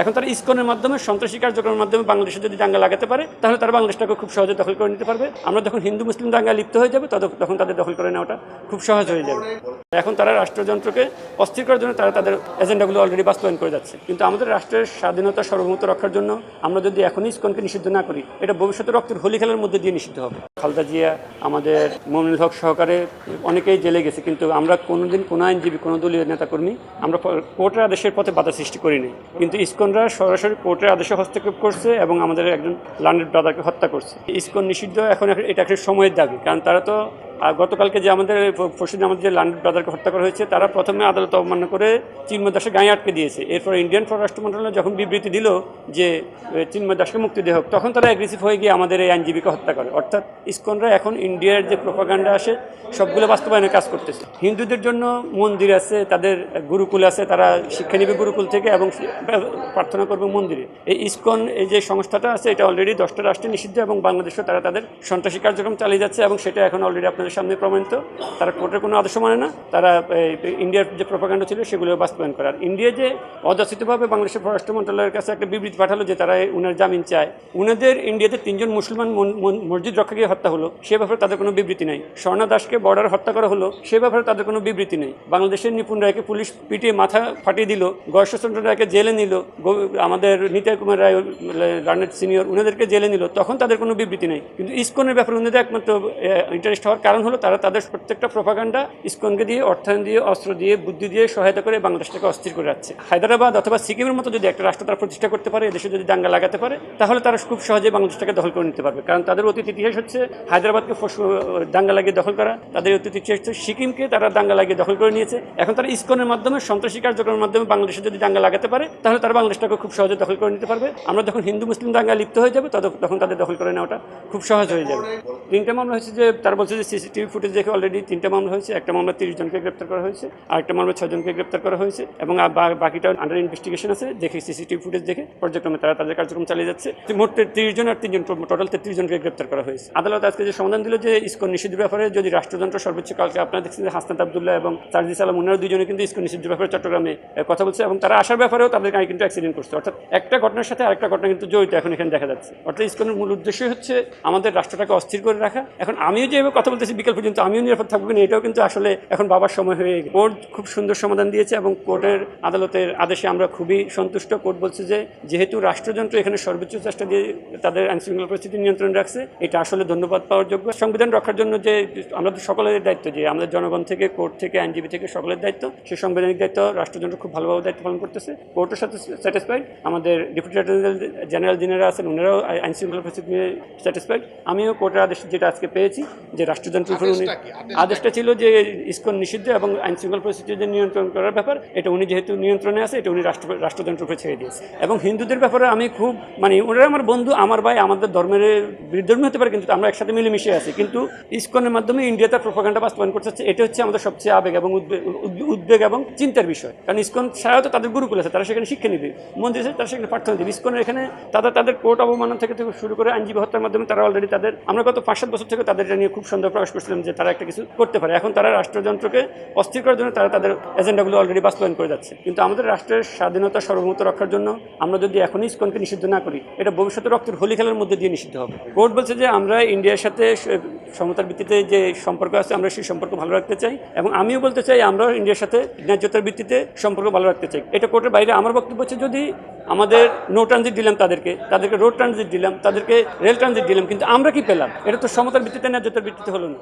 এখন তারা ইস্কনের মাধ্যমে সন্ত্রাসী কার্যক্রমের মাধ্যমে বাংলাদেশে যদি দাঙ্গা লাগাতে পারে, তাহলে তারা বাংলাদেশটাকে খুব সহজে দখল করে নিতে পারবে। আমরা যখন হিন্দু মুসলিম দাঙ্গা লিপ্ত হয়ে যাবে তখন তাদের দখল করে নেওয়াটা খুব সহজ হয়ে যাবে। এখন তারা রাষ্ট্রযন্ত্রকে অস্থির করার জন্য তারা তাদের এজেন্ডাগুলো অলরেডি বাস্তবায়ন করে যাচ্ছে। কিন্তু আমাদের রাষ্ট্রের স্বাধীনতা সার্বভৌমত্ব রক্ষার জন্য আমরা যদি এখনই ইস্কনকে নিষিদ্ধ না করি, এটা ভবিষ্যতে রক্তের হোলি খেলার মধ্যে দিয়ে নিষিদ্ধ হবে। খালদা জিয়া, আমাদের মমিনুল হক সহকারে অনেকেই জেলে গেছে, কিন্তু আমরা কোনোদিন কোনো আইনজীবী, কোনো দলীয় নেতাকর্মী আমরা কোর্টের আদেশের পথে বাধা সৃষ্টি করিনি। কিন্তু ইসকনরা সরাসরি কোর্টের আদেশে হস্তক্ষেপ করছে এবং আমাদের একজন লান্ডেড ব্রাদারকে হত্যা করছে। ইসকন নিষিদ্ধ, এখন এটা একটা সময়ের দাবি, কারণ তারা তো গতকালকে যে আমাদের পরশুদিন আমাদের যে লান্ডেড ব্রাদারকে হত্যা করা হয়েছে, তারা প্রথমে আদালত অবমাননা করে চিন্ময় দাসের গায়ে আটকে দিয়েছে। এরপর ইন্ডিয়ান পররাষ্ট্র মন্ত্রণালয় যখন বিবৃতি দিল যে চিন্ময় দাসকে মুক্তি দেওয়া হোক, তখন তারা অ্যাগ্রেসিভ হয়ে গিয়ে আমাদের এই আইনজীবীকে হত্যা করে। অর্থাৎ ইস্কনরা এখন ইন্ডিয়ার যে প্রোপাগান্ডা আসে, সবগুলো বাস্তবায়নে কাজ করতেছে। হিন্দুদের জন্য মন্দির আছে, তাদের গুরুকুল আছে, তারা শিক্ষা নেবে গুরুকুল থেকে এবং প্রার্থনা করবে মন্দিরে। এই ইস্কন, এই যে সংস্থাটা আছে, এটা অলরেডি দশটা রাষ্ট্রে নিষিদ্ধ এবং বাংলাদেশেও তারা তাদের সন্ত্রাসী কার্যক্রম চালিয়ে যাচ্ছে এবং সেটা এখন অলরেডি আপনাদের সামনে প্রমাণিত। তারা কোর্টের কোনো আদর্শ মানে না। তারা ইন্ডিয়ার যে প্রোপাগান্ডা ছিল সেগুলো বাস্তবায়ন করে। আর ইন্ডিয়া যে অযাচিতভাবে বাংলাদেশের পররাষ্ট্র মন্ত্রণালয়ের কাছে একটা বিবৃতি পাঠালো যে তারা উনার জামিন চায়। উনাদের ইন্ডিয়াতে তিনজন মুসলমান মন- মন- মসজিদ রক্ষাকে হত্যা হলো। সে ব্যাপারে তাদের কোনো বিবৃতি নেই। স্বর্ণা দাসকে বর্ডার হত্যা করা হলো। সে ব্যাপারে তাদের কোনো বিবৃতি নেই। বাংলাদেশের নিপুণ রায়কে পুলিশ পিটিয়ে মাথা ফাটিয়ে দিল। গয়েশ্বরচন্দ্র রায়কে জেলে নিল। আমাদের নিতাই কুমার রায় রানের সিনিয়র, উনাদেরকে জেলে নিল। তখন তাদের কোনো বিবৃতি নেই। কিন্তু ইসকনের ব্যাপারে উনাদের একমাত্র ইন্টারেস্ট হওয়ার কারণ হলো তারা তাদের প্রত্যেকটা প্রপাগান্ডা ইসকনকে দিয়ে, অর্থায়ন দিয়ে, অস্ত্র দিয়ে, বুদ্ধি দিয়ে সহায়তা করে বাংলাদেশটাকে অস্থির করে যাচ্ছে হায়দ্রাবাদ অথবা সিকিমের মতো যদি একটা রাষ্ট্র তারা প্রতিষ্ঠা করতে পারে, এদেশে যদি দাঙ্গা লাগাতে পারে, তাহলে তারা খুব সহজে বাংলাদেশটাকে দখল করে নিতে পারবে। কারণ তাদের অতীত ইতিহাস হচ্ছে হায়দ্রাবাদকে দাঙ্গা লাগিয়ে দখল করা। তাদের অতীত ইতিহাস হচ্ছে সিকিমকে তারা দাঙ্গা লাগিয়ে দখল করে নিয়েছে। এখন তারা ইসকনের মাধ্যমে, সন্ত্রাসী কার্যক্রমের মাধ্যমে বাংলাদেশে যদি দাঙ্গা লাগাতে পারে, তাহলে তারা বাংলাদেশটাকে খুব সহজে দখল করে নিতে পারবে। আমরা যখন হিন্দু, মুসলিম দাঙ্গা লিপ্ত হয়ে যাবে তখন তাদের দখল করে নেওয়াটা খুব সহজ হয়ে যাবে। তিনটা মামলা হচ্ছে যে, তারা বলছে যে সিসিটিভি ফুটেজ দেখে অলরেডি তিনটা মামলা হয়েছে। একটা মামলা তিরিশ জনকে গ্রেপ্তার করা হয়েছে, আর একটা মামলা ছজনকে গ্রেপ্তার করা হয়েছে এবং বাকিটা আন্ডার ইনভেস্টিগেশন আছে। দেখে সিসিটিভি ফুটেজ দেখে পর্যায়ক্রমে তারা তাদের কার্যক্রম চালিয়ে যাচ্ছে। মোট তিরিশ জন আর তিনজন টোটাল তেত্রিশ জনকে গ্রেপ্তার করা হয়েছে। আদালত আজকে যে সমাধান দিল যে ইসকন নিষিদ্ধ ব্যাপারে, যদি রাষ্ট্রযন্ত্র সর্বোচ্চ কালকে আপনারা দেখছেন যে হাসনাত আবদুল্লাহ এবং সার্জিস আলম ওনারা দুজনে কিন্তু ইসকন নিষিদ্ধ ব্যাপারে চট্টগ্রামে কথা বলছে এবং তারা আসার ব্যাপারেও তাদের গাড়ি কিন্তু অ্যাক্সিডেন্ট করছে। অর্থাৎ একটা ঘটনার সাথে আরেকটা ঘটনা কিন্তু জড়িত এখন এখানে দেখা যাচ্ছে। অর্থাৎ ইসকনের মূল উদ্দেশ্যই হচ্ছে আমাদের রাষ্ট্রটাকে অস্থির করে রাখা। এখন আমিও যেভাবে কথা বলতেছি বিকেল পর্যন্ত আমিও নিরাপদ থাকব না এটাও কিন্তু আসলে এখন বাবার সময় হয়ে গেছে। কোর্ট খুব সুন্দর সমাধান দিয়েছে এবং কোর্টের আদালতের আদেশে আমরা খুবই সন্তুষ্ট। কোর্ট বলছে যে, যেহেতু রাষ্ট্রযন্ত্র এখানে সর্বোচ্চ চেষ্টা দিয়ে তাদের আইনশৃঙ্খলা পরিস্থিতি নিয়ন্ত্রণ রাখছে, এটা আসলে ধন্যবাদ পাওয়ার যোগ্য। সংবিধান রক্ষার জন্য যে আমাদের সকলের দায়িত্ব যে, আমাদের জনগণ থেকে, কোর্ট থেকে, আইনজীবী থেকে সকলের দায়িত্ব সেই সাংবিধানিক দায়িত্ব রাষ্ট্রযন্ত্র খুব ভালোভাবে দায়িত্ব পালন করতেছে। কোর্টের সাথে স্যাটিসফাইড আমাদের ডেপুটি জেনারেল জেনারেল যিনারা আছেন ওনারাও আইন শৃঙ্খলা পরিস্থিতি নিয়ে স্যাটিসফাইড আমিও কোর্টের আদেশ যেটা আজকে পেয়েছি, যে রাষ্ট্রযন্ত্র উনি আদেশটা ছিল যে ইস্কন নিষিদ্ধ এবং আইন শৃঙ্খলা পরিস্থিতি যে নিয়ন্ত্রণ করার ব্যাপার এটা উনি যেহেতু নিয়ন্ত্রণে আছে এটা উনি রাষ্ট্র উপরে ছেড়ে দিয়েছে। এবং হিন্দুদের ব্যাপারে আমি খুব মানে ওনারা আমার বন্ধু আমার ভাই আমাদের ধর্মের বিরুদ্ধর্মী হতে পারে কিন্তু আমরা একসাথে মিলেমিশে আছি। কিন্তু ইস্কনের মাধ্যমে ইন্ডিয়া তার প্রোপাগান্ডা বাস্তবায়ন করতে চাচ্ছে এটা হচ্ছে আমাদের সবচেয়ে আবেগ এবং উদ্বে- উদ্বে- উদ্বেগ এবং চিন্তার বিষয়। কারণ ইস্কন ছাড়াও তো তাদের গুরুকুল আছে তারা সেখানে শিক্ষা নিবে মন্দির আছে তারা সেখানে প্রার্থনা দিবে। ইস্কনের এখানে তাদের তাদের কোর্ট অবমাননা থেকে থেকে শুরু করে আইনজীবী হত্যার মাধ্যমে তারা অলরেডি তাদের আমরা গত পাঁচ সাত বছর থেকে তাদের নিয়ে খুব সন্দেহ প্রকাশ করছিলাম যে তারা একটা কিছু করতে পারে। এখন তারা রাষ্ট্রযন্ত্রকে অস্থির করার জন্য তারা তাদের এজেন্ডাগুলো অলরেডি বাস্তবায়ন করে যাচ্ছে। কিন্তু আমাদের রাষ্ট্রের স্বাধীনতা সার্বভৌমত্ব রক্ষার জন্য আমরা যদি এখনই ইসকনকে নিষিদ্ধ না করি, এটা ভবিষ্যতে রক্তের হোলি খেলার মধ্যে দিয়ে নিষিদ্ধ হবে। কোর্ট বলছে যে আমরা ইন্ডিয়ার সাথে সমতার ভিত্তিতে যে সম্পর্ক আছে, আমরা সেই সম্পর্ক ভালো রাখতে চাই এবং আমিও বলতে চাই আমরা ইন্ডিয়ার সাথে ন্যায্যতার ভিত্তিতে সম্পর্ক ভালো রাখতে চাই। এটা কোর্টের বাইরে আমার বক্তব্য হচ্ছে যদি আমাদের নো ট্রানজিট দিলাম তাদেরকে তাদেরকে রোড ট্রানজিট দিলাম তাদেরকে রেল ট্রানজিট দিলাম কিন্তু আমরা কি পেলাম? এটা তো সমতার ভিত্তিতে ন্যায্যতার ভিত্তিতে হলো না।